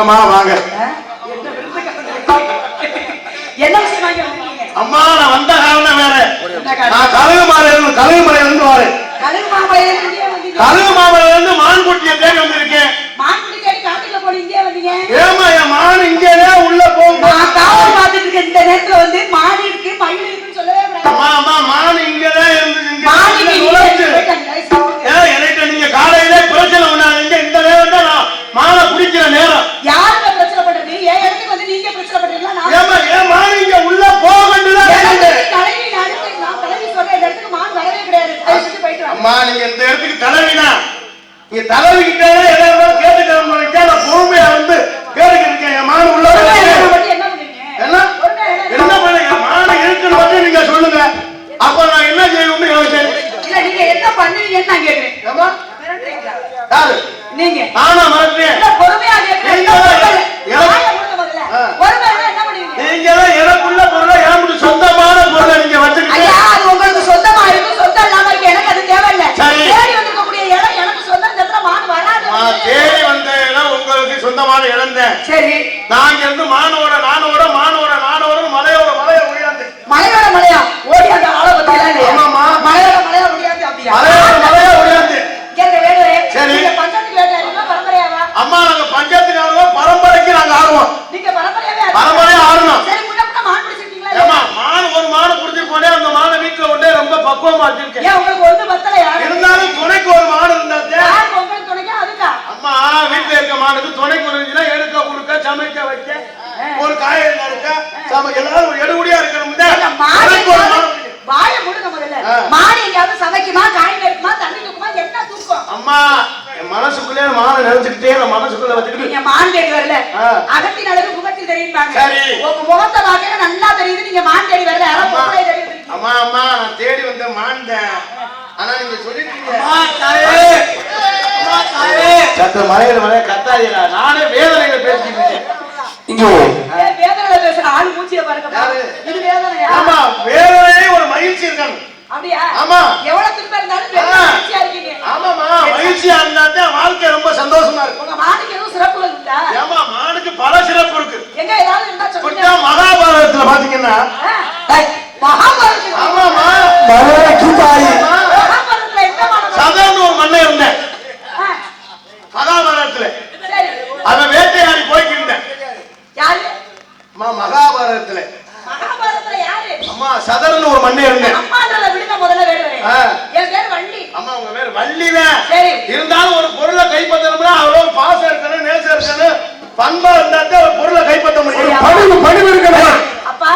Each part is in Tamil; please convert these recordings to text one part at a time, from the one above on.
வாங்கம்மா வாங்க. அம்மா நான் வந்த காரணம் வேற? நான் கழுகு மலை கழுகு மலையில இருந்து வரேன். கழுகு மாமலையில இருந்து இங்கே மான்குட்டியை தேடி வந்திருக்கேன். இங்கே ஏமா என் மான் இங்கேயே உள்ள போகும் காவல் பார்த்துட்டு இருக்க இந்த நேரத்துல வந்து மாடு இருக்கு மயில் இருக்குன்னு சொல்லவே மான் இங்கதான் இருந்து இங்க மாடுக்கு இங்க நீங்க நுழைஞ்சு. போயிட்டாங்க, சாப்பிடுங்க. ஏன் எனக்கு நீங்க காலையிலே பிரச்சனை பண்ணாதீங்க இந்த நேரம் தான் நான் மானை பிடிக்கிற நேரம் யாருங்க பிரச்சனை பண்றது என் இடத்துக்கு வந்து நீங்க பிரச்சனை பண்றீங்களா நான் ஏமா ஏன் மான் இங்க உள்ள போக வேண்டியதான் எனக்கு தலைவி நடுக்கு நான் தலைவி சொல்றேன் இந்த இடத்துக்கு மான் வரவே கிடையாது தயவு செஞ்சு போயிட்டு வாங்க அம்மா நீங்க இந்த இடத்துக்கு தலைவினா நீங்க தலைவிக்கிட்டே எதாவது கேட்டுக்கணும் நினைச்சா நான் பொறுமையா வந்து கேட்டுக்கிட்டு இருக்கேன் என் மான் உள்ள என்ன என்ன பண்ணுங்க மான் இருக்குன்னு மட்டும் நீங்க சொல்லுங்க. அப்ப நான் என்ன செய்யணும்னு யோசிச்சேன். நீங்க என்ன பண்ணுவீங்கன்னு நான்? மிரட்டுறீங்களா? யாரு? நீங்க. நானா மறக்கிறேன் பொறுமையா கேக்குறேன் நீங்க என்ன தான் பண்ணுவீங்க? எனக்கு- வாயை மூடுங்க முதல்ல. ஆ. ஒரு நேரம் என்ன பண்ணுவீங்க நீங்க தான் எனக்குள்ள பொருளை எனக்கு சொந்தமான பொருளை நீங்க வச்சுக்கிட்டு ஐயா அது உங்களுக்கு சொந்தமா இருக்கும் சொந்தம் இல்லாம இருக்கு எனக்கு அது தேவையில்ல சரி. தேடி வந்திருக்கக்கூடிய இடம் எனக்கு சொந்தம் இந்த இடத்துல மான் வராது நான் தேடி வந்த இடம் உங்களுக்கு சொந்தமான இடம் தான் சரி. நான் இருந்து மானோட நானோட மானோட நானோட மலையோட மலைய உயர்ந்து மலையோட மலையா? ஓடி அந்த ஆளை பத்தி? ஆமாம்மா. மலையோட மலையா முடியாது அப்படியா? மலையோட மலைய உயர்ந்து கேட்க வேணுவே சரி. நீங்க வேலையா பரம்பரையாவா அம்மா நாங்க பஞ்சாயத்துக்காரங்க பரம்பரைக்கு நாங்க ஆடுவோம். நீங்க பரம்பரையாவே பரம்பரையா ஆடணும். சரி முன்ன முன்ன மான் பிடிச்சிருக்கீங்களா ஏமா இல்லையா? மான் ஒரு மான் புடிச்சு போனே அந்த மானை வீட்டுல கொண்டே ரொம்ப பக்குவமா வச்சிருக்கேன். ஏன் உங்களுக்கு ஒண்ணு பத்தல யாரு இருந்தாலும் துணைக்கு ஒரு மாடு இருந்தாத்தே யார் உங்களுக்கு துணைக்கா அதுக்கா அம்மா வீட்டுல இருக்க மானுக்கு துணைக்கு இருந்துச்சுன்னா எடுக்க கொடுக்க சமைக்க வைக்க ஒரு காய்கறி நறுக்க சம எல்லாரும் ஒரு எடுபடியா இருக்கணும். வாயை மூடுங்க முதல்ல. மாடு எங்கேயாவது சமைக்குமா காய் நறுக்குமா தண்ணி தூக்குமா என்ன தூக்கம்? அம்மா என் மனசுக்குள்ளே மானை நினைச்சுக்கிட்டே என் மனசுக்குள்ள வச்சுக்கிட்டு. நீங்க மான் தேடி வரல. அகத்தின் அழகு முகத்தில் தெரியும்பாங்க. சரி. உங்க முகத்தை பார்க்க நல்லா தெரியுது நீங்க மான் தேடி வரல. அம்மா. அம்மா நான் தேடி வந்த ஆனா நீங்க சொல்லிட்டீங்க. சத்த மலையில மலைய கத்தாதீங்களா நானே வேதனையில பேசிட்டு இருக்கேன். இங்கே வேதனையில பேசுற ஆள் மூச்சிய பாருங்க? இது வேதனையா? ஆமா வேதனையே ஒரு மகிழ்ச்சி இருக்கணும் அப்படியா? ஆமா. எவ்வளவு துன்பம் இருந்தாலும். மகிழ்ச்சியா இருக்கீங்க. ஆமாமா மகிழ்ச்சியா இருந்தா வாழ்க்கை ரொம்ப சந்தோஷமா இருக்கும். உங்க மானுக்கு எதுவும் சிறப்புகள் உண்டா ஏமா மானுக்கு பல சிறப்பு இருக்கு. எங்க ஏதாவது இருந்தா சொல்லுங்க. மகாபாரதத்துல பாத்தீங்கன்னா மகாபாரதம் ஆமாமா மகாபாரதத்துல மானம் சதன்னு ஒரு மண்ணை இருந்தேன். மகாபாரதத்துல. அவன் வேட்டையாடி போய்க்கு இருந்தேன் யாரு? அம்மா மகாபாரதத்துல. மகாபாரதத்துல யாரு? அம்மா சதர்னு ஒரு மண்ணை இருந்தேன் அம்மான்றத விடுங்க முதல்ல வேடுவரே ஆ. என் பேர் வள்ளி. அம்மா உங்க பேர் வள்ளிதான் சரி. இருந்தாலும் ஒரு பொருளை கைப்பற்றணும்னா அவ்வளவு பாசம் இருக்கணும் நேசம் இருக்கணும். பண்பா இருந்தா தான் ஒரு பொருளை கைப்பற்ற முடியும். பணிவு பணிவு இருக்கணும். அப்பா.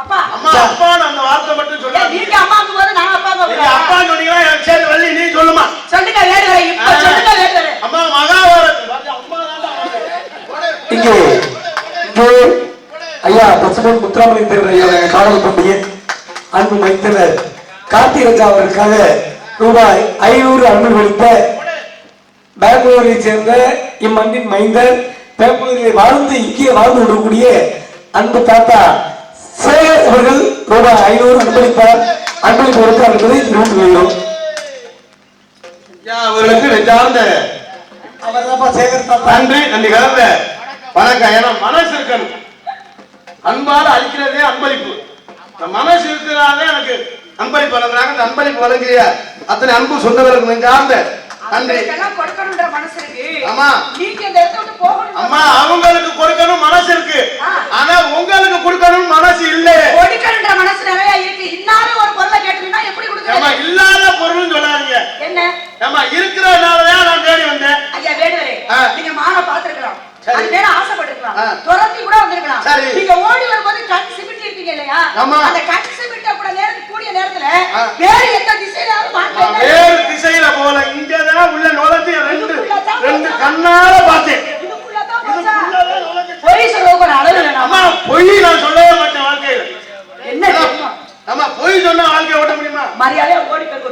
அப்பா. அம்மா அப்பான்னு அந்த வார்த்தை மட்டும் சொல்லாதீங்க நீங்க அம்மாக்கு போது நான் நீங்க அப்பா சொன்னீங்கன்னா எனக்கு சரி வள்ளி நீ சொல்லுமா. சொல்லுங்க வேடுவரே இப்ப இங்கே இங்கே ஐயா பசுமன் முத்துராமலிங்க தேவர் ஐயா எங்க காவல் பண்டிகை அன்பு மைத்தனர் கார்த்திகராஜா அவருக்காக ரூபாய் ஐநூறு அன்பு கொடுத்த பெங்களூரை சேர்ந்த இம்மண்ணின் மைந்தர் பெங்களூரில் வாழ்ந்து இங்கே வாழ்ந்து கொண்டிருக்கூடிய அன்பு தாத்தா சேகர் அவர்கள் ரூபாய் ஐநூறு அன்பளிப்பார். அன்பளிப்பு கொடுத்தார் என்பதை ஐயா, அவர்களுக்கு நெஞ்சார்ந்த நன்றி நன்றி கலந்த வணக்கம். ஏன்னா மனசு இருக்கணும். அன்பால் அழிக்கிறதே அன்பளிப்பு. மனசு இருக்கிறாலே எனக்கு அன்பளிப்பு வழங்குறாங்க. இந்த அன்பளிப்பு வழங்கிய அத்தனை அன்பு சொந்தங்களுக்கு நெஞ்சார்ந்த அவங்களுக்கு கொடுக்கணும் மனசு இருக்கு. ஆனா உங்களுக்கு கொடுக்கணும் மனசு இல்ல. கொடுக்கணுன்ற மனசு நிறைய இருக்கு. இன்னாரும் ஒரு பொருளை கேட்டீங்கன்னா எப்படி ஏமா கொடுக்குறது இல்லாத பொருள்னு சொல்லாதீங்க. என்ன? ஏமா இருக்கிறதுனாலதான் நான் தேடி வந்தேன். ஐயா வேடுவரே. நீங்க மான பாத்துருக்கலாம் சரி. அது மேல ஆசைப்பட்டிருக்கலாம். ஆ. துரத்தி கூட வந்திருக்கலாம். சரி. நீங்க ஓடி வரும்போது கண் சிமிட்டி இருப்பீங்க இல்லையா? ஆமா. அந்த கண் சிமிட்ட கூட நேரம் கூடிய நேரத்துல. வேறு எந்த திசையிலாவது நான் மாற்றம் வேறு திசையில போல. இங்கதான் உள்ள நுழைஞ்சு ரெண்டு ரெண்டு கண்ணால பார்த்தேன் பொய் அளவு? அம்மா நான் சொல்லவே மாட்டேன் வாழ்க்கையில. என்ன? ஆமா பொய் சொன்னா வாழ்க்கைய ஓட்ட முடியுமா? மரியாதையா ஓடி போய்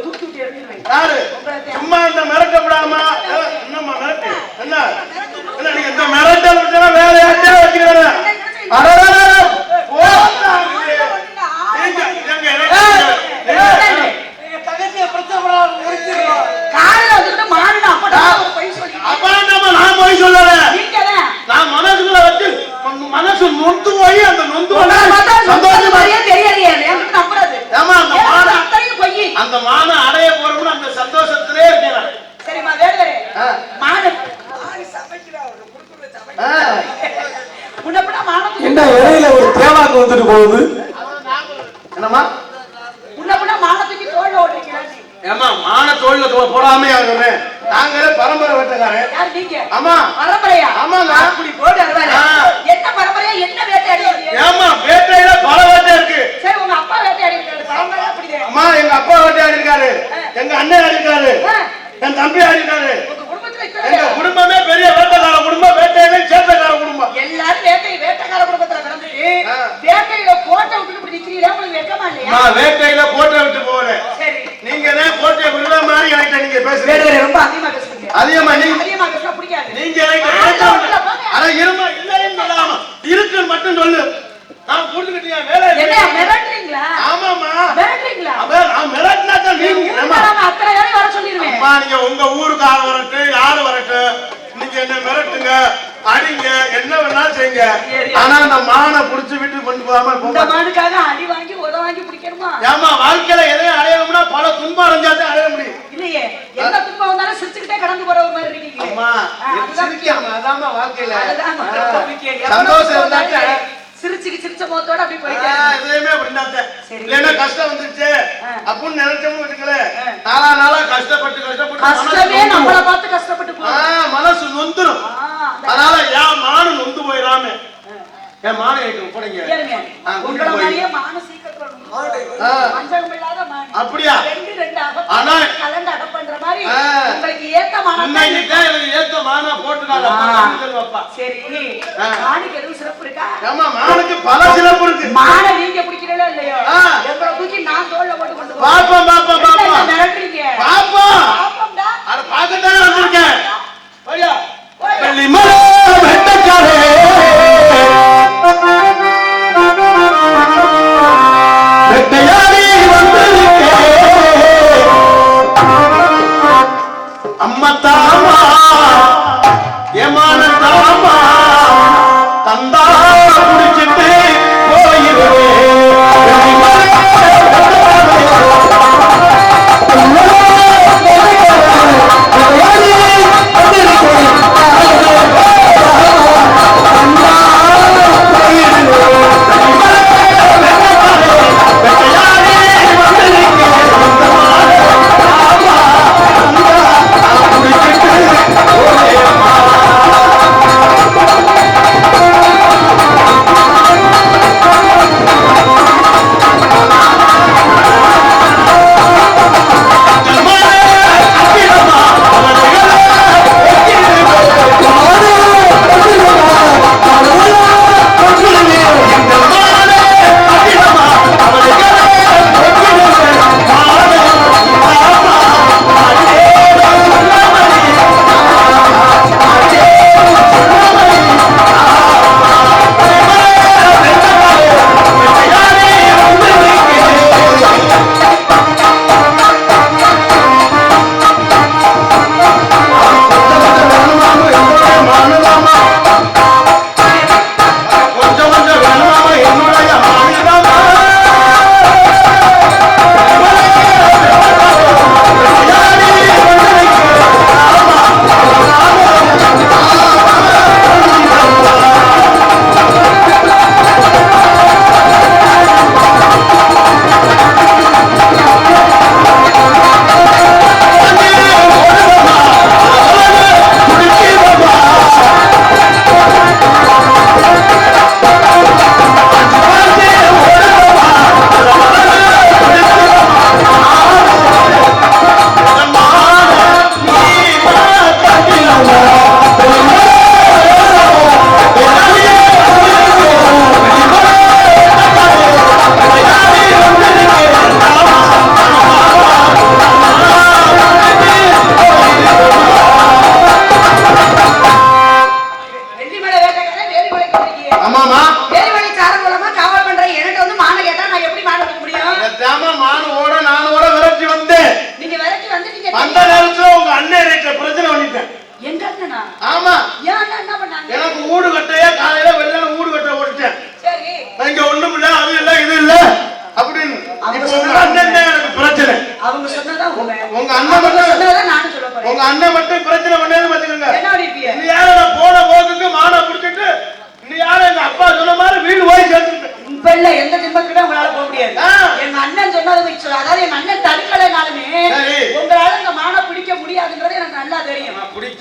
சந்தோஷம் இருந்தாச்சு சிரிச்சுக்கு சிரிச்ச முகத்தோட அப்படி போயிட்டேன் இதுலயுமே அப்படின்னாத்த இல்லைன்னா கஷ்டம் வந்துருச்சு. அப்படின்னு நினைச்சோம்னு வச்சுக்கலேன் நாளா நாளா கஷ்டப்பட்டு கஷ்டப்பட்டு கஷ்டமே நம்மள பார்த்து கஷ்டப்பட்டு மனசு நொந்துரும். அதனால ஏன் மானு நொந்து போயிடாம. என் மானம் எனக்கு ஒப்படைங்க உங்களை மாதிரியே மானு சீக்கிரம் அப்படியா? ஆனா கலந்து அகப்பண்ற மாதிரி உங்களுக்கு ஏத்தமான ஏத்தமான போட்டுனால சரி. மானுக்கு எதுவும் சிறப்பு இருக்கா? ஆமா சிறப்பு இருக்கு. மான நீங்க பிடிக்கிறீங்களோ இல்லையோ? எங்களை தூக்கி நான் தோல்ல போட்டு கொண்டு பாப்போம் பாப்போம் பாப்போம். மிரட்டுறீங்க பாப்போம். பாப்போம்டா. அட பாக்கத்தானே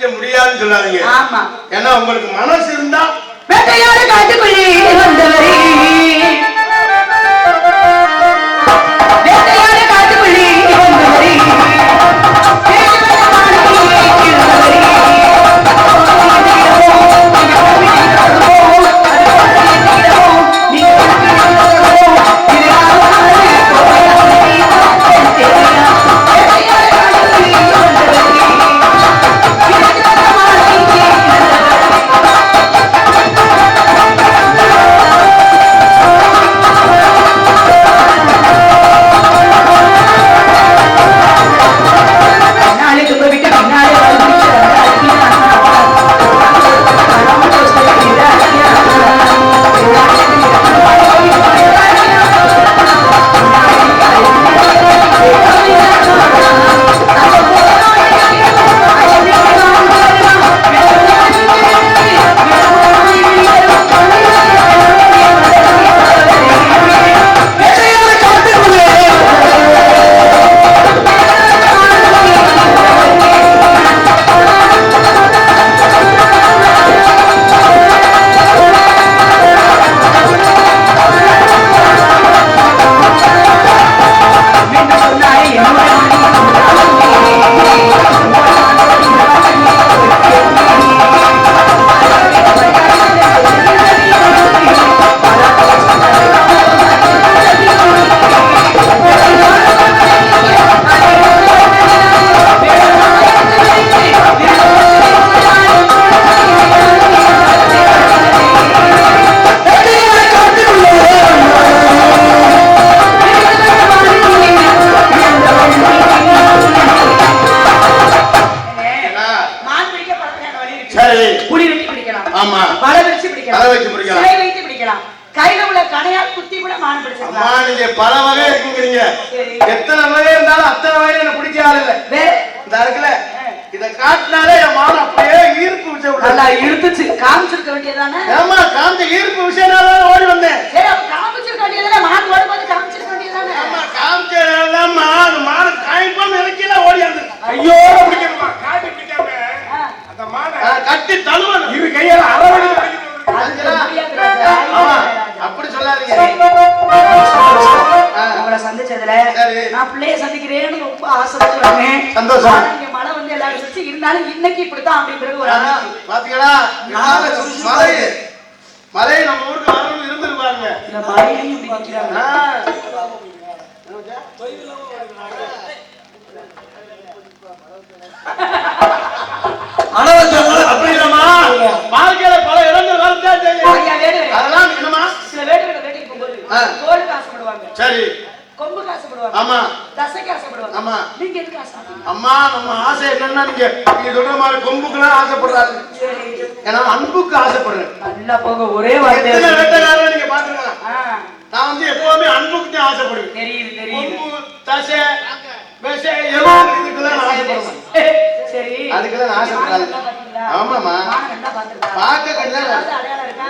பிடிக்க முடியாதுன்னு சொல்லாதீங்க. ஆமா. ஏன்னா உங்களுக்கு மனசு இருந்தா வேட்டையாடு காட்டுக்குள்ளே வந்தவரே. சரி. நான் பிள்ளைய சந்திக்கிறேன்னு ரொம்ப ஆசைப்பட்டு வந்தேன் சந்தோஷம். இங்க மழை வந்து எல்லாரும் வச்சு இருந்தாலும் இன்னைக்கு இப்படித்தான் அப்படின்றது ஒரு ஆனா. பாத்தீங்களா மலை மலை நம்ம ஊருக்கு வரணும்னு இருந்துட்டு பாருங்க இந்த மழையிலையும் இப்படி நிக்கிறாங்க ஆ. அப்படி இல்லம்மா வாழ்க்கையில பல இடங்கள் செய்யும் வேடுவர். அதெல்லாம் என்னமா சில வேடுகளை வேட்டைக்கு போகும்போது ஆ. தோலுக்கு ஆசைப்படுவாங்க சரி கொம்புக்கு ஆசைப்படுவாங்க ஆமா. தசைக்கு ஆசைப்படுவாங்க ஆமா. நீங்க எதுக்கு ஆசைப்படுறீங்க? அம்மா நம்ம ஆசை என்னன்னா நீங்க நீங்க சொல்ற மாதிரி கொம்புக்குலாம் ஆசைப்படுறாரு. ஏன்னா அன்புக்கு ஆசைப்படுறேன். நல்லா போக ஒரே வார்த்தை எத்தனை நீங்க ஆ, நான் வந்து எப்பவுமே அன்புக்கு தான் ஆசைப்படுவேன். தெரியுது தெரியுது. கொம்பு தசை விசை நான் ஆசைப்படுவேன். சரி. நான் நல்லா பாத்திருக்கா? பார்க்க கண்டிதான் ஏதாவது அடையாளம் இருக்கா?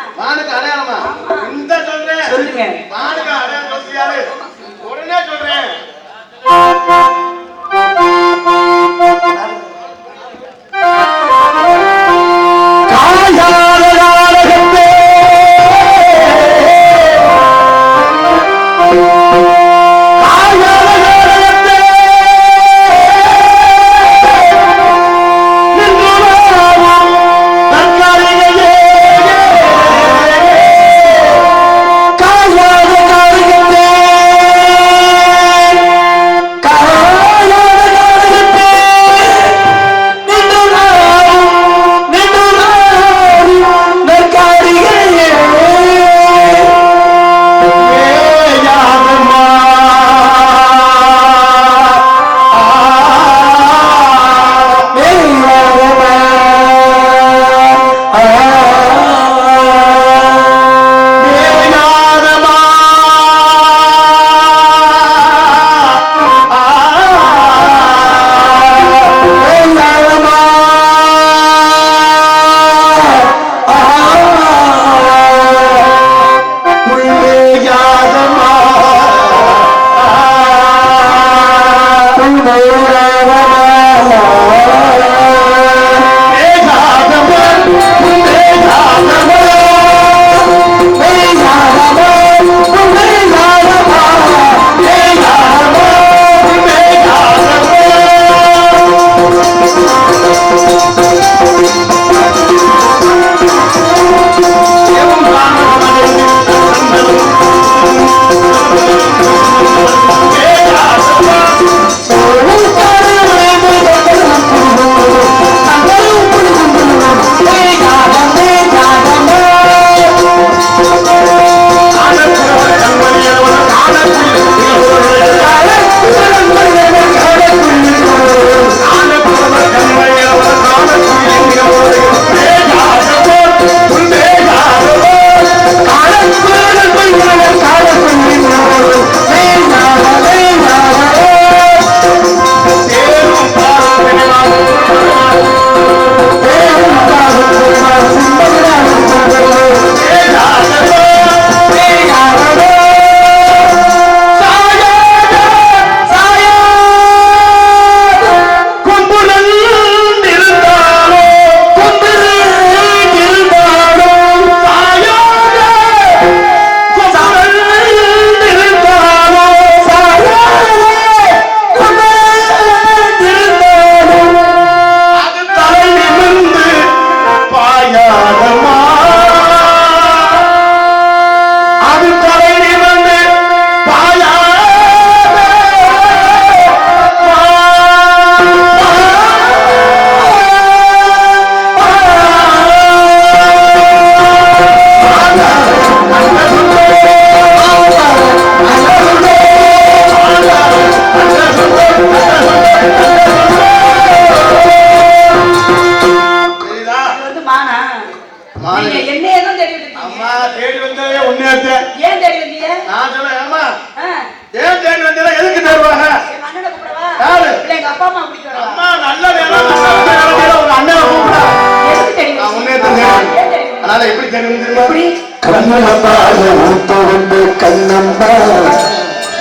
எப்படி? கண்ணம்பா ஊத்துண்டு கண்ணம்பா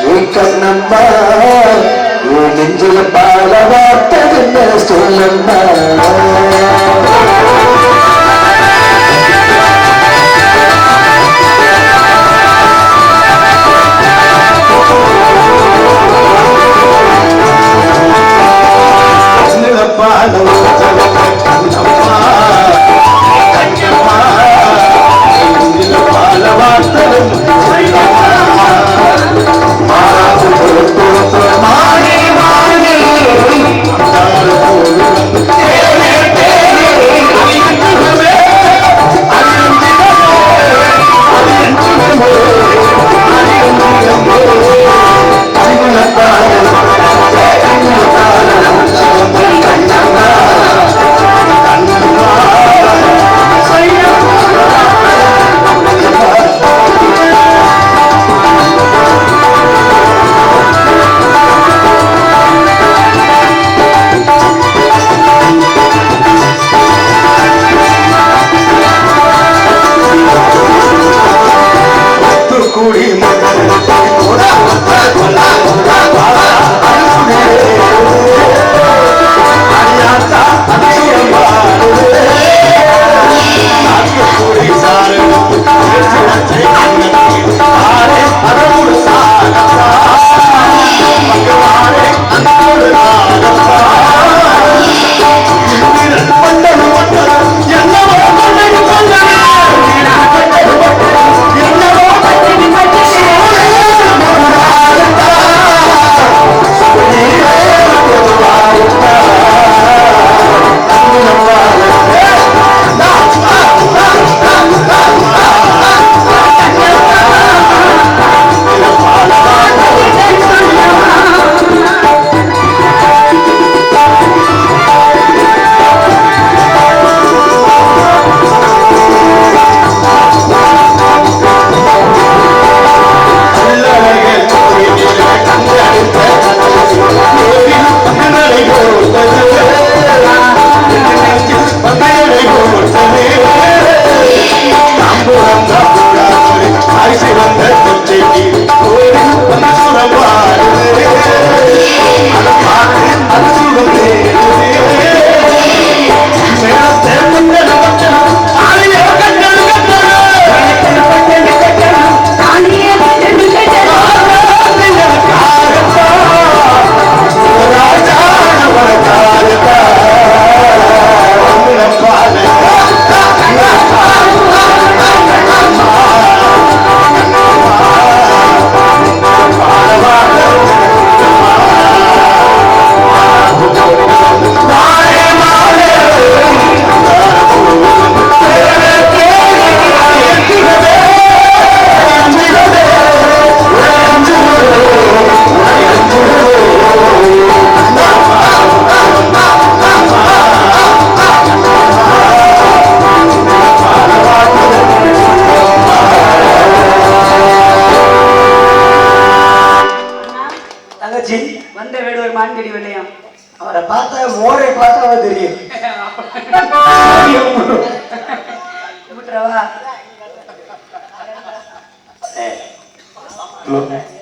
நீ கண்ணம்பா நீ நெஞ்சில பால வார்த்தை சொல்லம்பா பாலவா Gracias. 嗯。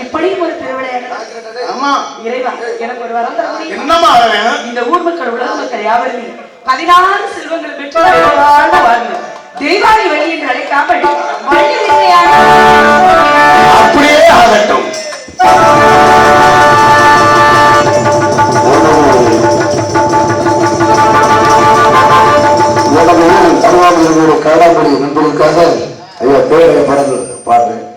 இப்படியும் ஒரு திருவிளையாடல் ஆமா இறைவா எனக்கு ஒரு வரம் தர முடியும் என்னமா வேணும் இந்த ஊர் மக்கள் உலக மக்கள் யாவருமே பதினாறு செல்வங்கள் பெற்று வாழ்ந்து வழி என்று அழைக்காமல் அப்படியே ஆகட்டும் காடாக்குடி நண்பர்களுக்காக ஐயா பேரைய பாடல் பாடுறேன்